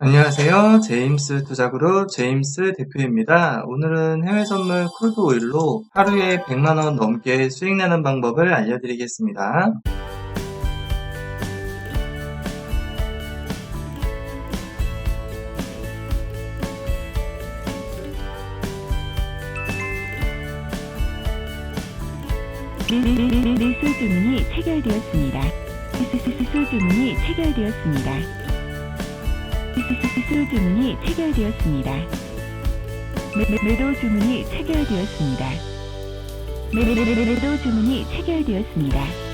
안녕하세요. 제임스 투자그룹 제임스 대표입니다. 오늘은 해외 선물 쿨드 오일로 하루에 100만원 넘게 수익 내는 방법을 알려드리겠습니다. 매수 주문이 체결되었습니다. 매수 주문이 체결되었습니다. 매수 주문이 체결되었습니다. 매도 주문이 체결되었습니다. 매- 매- 매- 매도 주문이 체결되었습니다.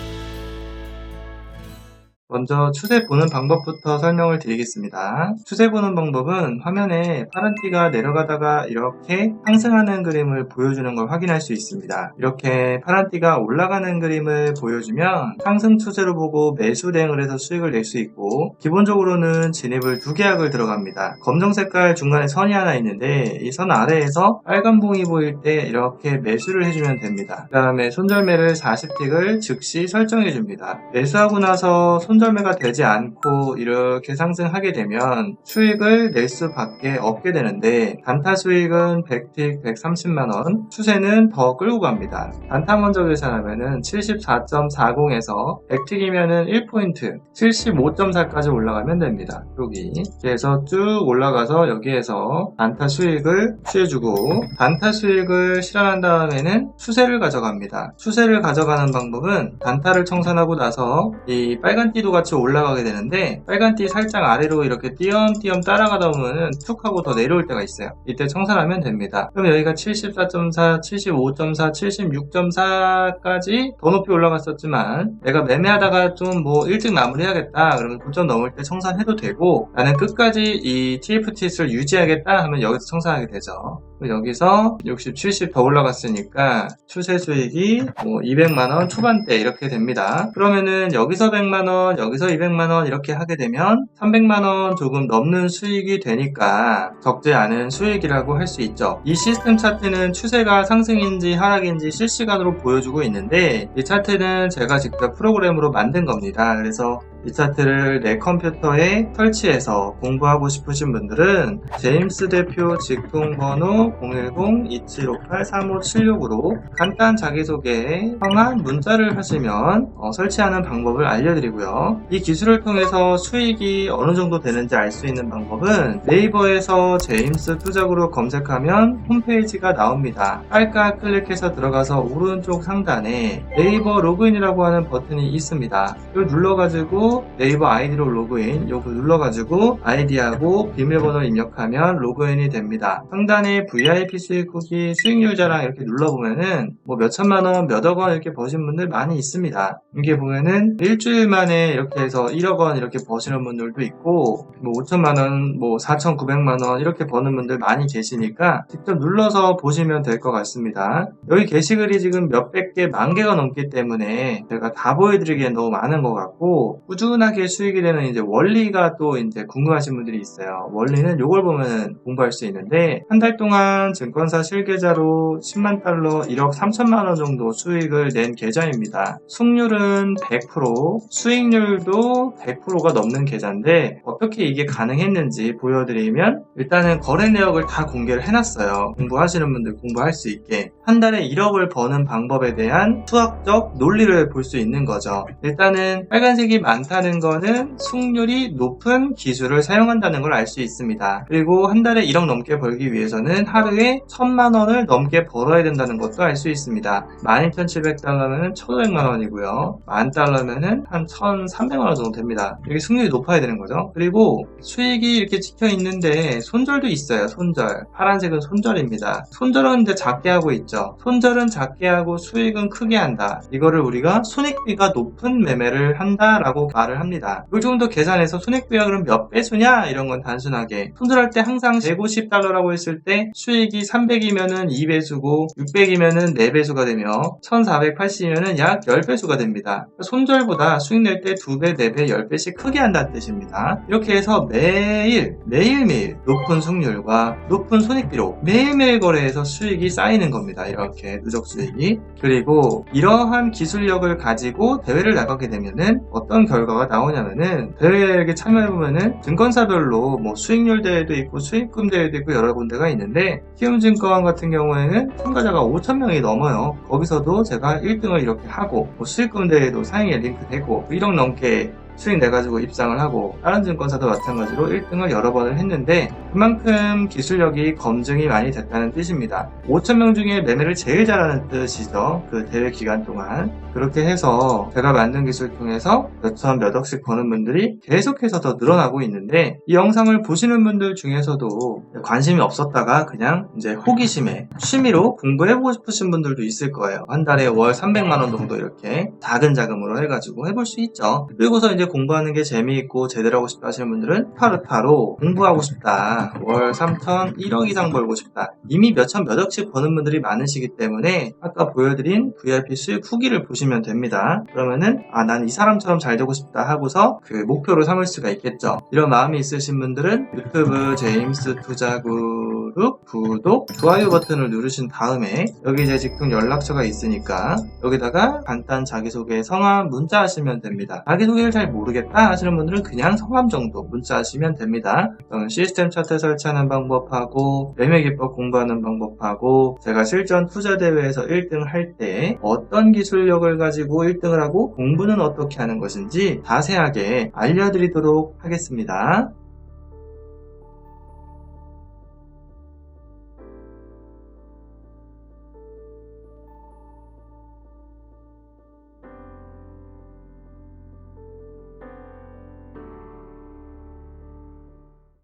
먼저 추세 보는 방법부터 설명을 드리겠습니다. 추세 보는 방법은 화면에 파란 띠가 내려가다가 이렇게 상승하는 그림을 보여주는 걸 확인할 수 있습니다. 이렇게 파란 띠가 올라가는 그림을 보여주면 상승 추세로 보고 매수 대응을 해서 수익을 낼 수 있고 기본적으로는 진입을 두 계약을 들어갑니다. 검정 색깔 중간에 선이 하나 있는데 이 선 아래에서 빨간 봉이 보일 때 이렇게 매수를 해주면 됩니다. 그 다음에 손절매를 40틱을 즉시 설정해 줍니다. 매수하고 나서 손 절매가 되지 않고 이렇게 상승하게 되면 수익을 낼 수밖에 없게 되는데 단타 수익은 100틱 130만원 추세는 더 끌고 갑니다. 단타 먼저 계산하면은 74.40에서 100틱이면은 1포인트 75.4까지 올라가면 됩니다. 여기 그래서 쭉 올라가서 여기에서 단타 수익을 취해주고 단타 수익을 실현한 다음에는 추세를 가져갑니다. 추세를 가져가는 방법은 단타를 청산하고 나서 이 빨간 띠도 같이 올라가게 되는데 빨간 띠 살짝 아래로 이렇게 띄엄띄엄 따라가다 보면은 툭 하고 더 내려올 때가 있어요. 이때 청산하면 됩니다. 그럼 여기가 74.4, 75.4, 76.4까지 더 높이 올라갔었지만 내가 매매하다가 좀 뭐 일찍 마무리해야겠다 그러면 고점 넘을 때 청산해도 되고 나는 끝까지 이 TFTS를 유지하겠다 하면 여기서 청산하게 되죠. 여기서 60, 70 더 올라갔으니까 추세 수익이 뭐 200만원 초반대 이렇게 됩니다. 그러면은 여기서 100만원, 여기서 200만원 이렇게 하게 되면 300만원 조금 넘는 수익이 되니까 적지 않은 수익이라고 할 수 있죠. 이 시스템 차트는 추세가 상승인지 하락인지 실시간으로 보여주고 있는데 이 차트는 제가 직접 프로그램으로 만든 겁니다. 그래서 이 차트를 내 컴퓨터에 설치해서 공부하고 싶으신 분들은 제임스 대표 직통번호 010-2758-3576으로 간단 자기소개 성한 문자를 하시면 어, 설치하는 방법을 알려드리고요. 이 기술을 통해서 수익이 어느 정도 되는지 알 수 있는 방법은 네이버에서 제임스 투자그룹 검색하면 홈페이지가 나옵니다. 깔까 클릭해서 들어가서 오른쪽 상단에 네이버 로그인이라고 하는 버튼이 있습니다. 이걸 눌러가지고 네이버 아이디로 로그인 요거 눌러가지고 아이디하고 비밀번호 입력하면 로그인이 됩니다. 상단에 VIP 수익 후기 수익률 자랑 이렇게 눌러보면은 뭐 몇천만원 몇억원 이렇게 버신 분들 많이 있습니다. 이게 보면은 일주일 만에 이렇게 해서 1억원 이렇게 버시는 분들도 있고 뭐 5천만원 뭐 4,900만원 이렇게 버는 분들 많이 계시니까 직접 눌러서 보시면 될 것 같습니다. 여기 게시글이 지금 몇백 개, 만 개가 넘기 때문에 제가 다 보여드리기엔 너무 많은 것 같고 꾸준 하게 수익이 되는 이제 원리가 또 이제 궁금하신 분들이 있어요. 원리는 이걸 보면 공부할 수 있는데 한 달 동안 증권사 실계좌로 10만 달러 1억 3천만 원 정도 수익을 낸 계좌입니다. 승률은 100%, 수익률도 100%가 넘는 계좌인데 어떻게 이게 가능했는지 보여드리면 일단은 거래 내역을 다 공개를 해놨어요. 공부하시는 분들 공부할 수 있게 한 달에 1억을 버는 방법에 대한 수학적 논리를 볼 수 있는 거죠. 일단은 빨간색이 많다 는 거는 승률이 높은 기술을 사용한다는 걸 알 수 있습니다. 그리고 한 달에 1억 넘게 벌기 위해서는 하루에 1000만 원을 넘게 벌어야 된다는 것도 알 수 있습니다. 12,700달러면 1,500만 원이고요. 만 달러면은 한 1,300만 원 정도 됩니다. 이게 승률이 높아야 되는 거죠. 그리고 수익이 이렇게 찍혀 있는데 손절도 있어요. 손절. 파란색은 손절입니다. 손절은 이제 작게 하고 있죠. 손절은 작게 하고 수익은 크게 한다. 이거를 우리가 손익비가 높은 매매를 한다라고 말을 합니다. 이걸 조금 더 계산해서 손익비가 그럼 몇 배수냐? 이런 건 단순하게 손절할 때 항상 150달러라고 했을 때 수익이 300이면은 2배수고 600이면은 4배수가 되며 1480이면은 약 10배수가 됩니다. 손절보다 수익 낼 때 2배, 4배, 10배씩 크게 한다는 뜻입니다. 이렇게 해서 매일, 매일매일 높은 승률과 높은 손익비로 매일매일 거래해서 수익이 쌓이는 겁니다. 이렇게 누적 수익이. 그리고 이러한 기술력을 가지고 대회를 나가게 되면은 어떤 결과 결과가 나오냐면은 대회에 참여해보면은 증권사별로 뭐 수익률 대회도 있고 수익금 대회도 있고 여러 군데가 있는데 키움증권 같은 경우에는 참가자가 5천명이 넘어요. 거기서도 제가 1등을 이렇게 하고 뭐 수익금 대회도 사행에 링크되고 1억 넘게 수익 내가지고 입상을 하고 다른 증권사도 마찬가지로 1등을 여러 번을 했는데 그만큼 기술력이 검증이 많이 됐다는 뜻입니다. 5천명 중에 매매를 제일 잘하는 뜻이죠. 그 대회 기간 동안. 그렇게 해서 제가 만든 기술 통해서 몇천 몇 억씩 버는 분들이 계속해서 더 늘어나고 있는데 이 영상을 보시는 분들 중에서도 관심이 없었다가 그냥 이제 호기심에 취미로 공부해보고 싶으신 분들도 있을 거예요. 한 달에 월 300만 원 정도 이렇게 작은 자금으로 해가지고 해볼 수 있죠. 그리고서 이제 공부하는 게 재미있고 제대로 하고 싶다 하시는 분들은 파르타로 공부하고 싶다. 월 3천 1억 이상 벌고 싶다. 이미 몇천 몇 억씩 버는 분들이 많으시기 때문에 아까 보여드린 VIP 수익 후기를 보시면 됩니다. 그러면은 아 난 이 사람처럼 잘 되고 싶다 하고서 그 목표로 삼을 수가 있겠죠. 이런 마음이 있으신 분들은 유튜브 제임스 투자 그룹 구독, 좋아요 버튼을 누르신 다음에 여기 제 직통 연락처가 있으니까 여기다가 간단 자기소개 성함 문자 하시면 됩니다. 자기소개를 잘 모르겠다 하시는 분들은 그냥 성함 정도 문자 하시면 됩니다. 저는 시스템 차트 설치하는 방법하고 매매 기법 공부하는 방법하고 제가 실전 투자 대회에서 1등 할 때 어떤 기술력을 가지고 1등을 하고 공부는 어떻게 하는 것인지 자세하게 알려드리도록 하겠습니다.